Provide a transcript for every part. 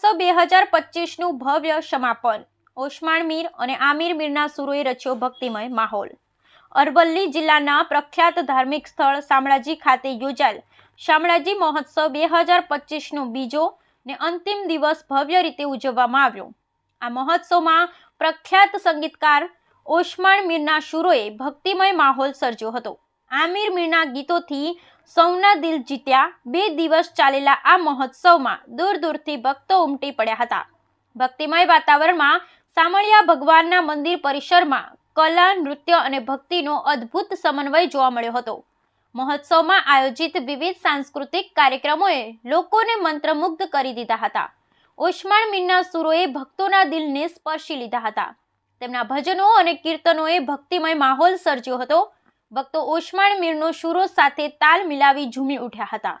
હજાર પચીસનું ભવ્ય સમાપન. ઓસમાણ મીર અને આમિર મીરના સુરોએ રચ્યો ભક્તિમય માહોલ. અરવલ્લી જિલ્લાના પ્રખ્યાત ધાર્મિક સ્થળ શામળાજી ખાતે યોજાયેલ શામળાજી મહોત્સવ બે હજાર પચીસનો બીજો ને અંતિમ દિવસ ભવ્ય રીતે ઉજવવામાં આવ્યો. આ મહોત્સવમાં પ્રખ્યાત સંગીતકાર ઓસમાણ મીરના સુરોએ ભક્તિમય માહોલ સર્જ્યો હતો. આમિર મીરના ગીતોથી સૌના દિલ જીત્યા. બે દિવસ ચાલેલા આ મહોત્સવમાં દૂર દૂરથી ભક્તો ઉમટી પડ્યા હતા. ભક્તિમય વાતાવરણમાં સામળિયા ભગવાનના મંદિર પરિસરમાં કલા, નૃત્ય અને ભક્તિનો અદ્ભુત સમન્વય જોવા મળ્યો હતો. મહોત્સવમાં આયોજિત વિવિધ સાંસ્કૃતિક કાર્યક્રમોએ લોકોને મંત્રમુગ્ધ કરી દીધા હતા. ઓસ્માણ મીનના સુરોએ ભક્તોના દિલને સ્પર્શી લીધા હતા. તેમના ભજનો અને કીર્તનોએ ભક્તિમય માહોલ સર્જ્યો હતો. ભક્તો ઓસમાણ મીરનો શુરો સાથે તાલ મિલાવી ઝૂમી ઉઠ્યા હતા.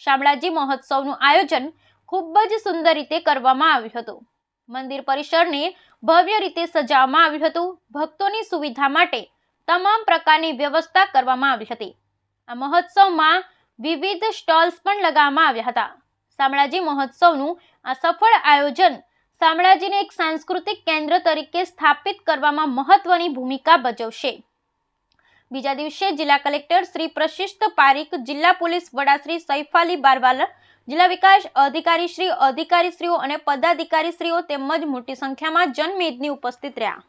શામળાજી મહોત્સવનું આયોજન ખૂબ જ સુંદર રીતે કરવામાં આવ્યું હતું. મંદિર પરિસરને ભવ્ય રીતે સજાવવામાં આવ્યું હતું. ભક્તોની સુવિધા માટે તમામ પ્રકારની વ્યવસ્થા કરવામાં આવી હતી. આ મહોત્સવમાં વિવિધ સ્ટોલ્સ પણ લગાવવામાં આવ્યા હતા. શામળાજી મહોત્સવનું આ સફળ આયોજન શામળાજીને એક સાંસ્કૃતિક કેન્દ્ર તરીકે સ્થાપિત કરવામાં મહત્વની ભૂમિકા ભજવશે. બીજા દિવસે જિલ્લા કલેક્ટર શ્રી પ્રશિષ્ટ પારીખ, જિલ્લા પોલીસ વડા શ્રી સૈફાલી બારવાલ, જિલ્લા વિકાસ અધિકારી શ્રી અધિકારીશ્રીઓ અને પદાધિકારીશ્રીઓ તેમજ મોટી સંખ્યામાં જનમેદની ઉપસ્થિત રહ્યા.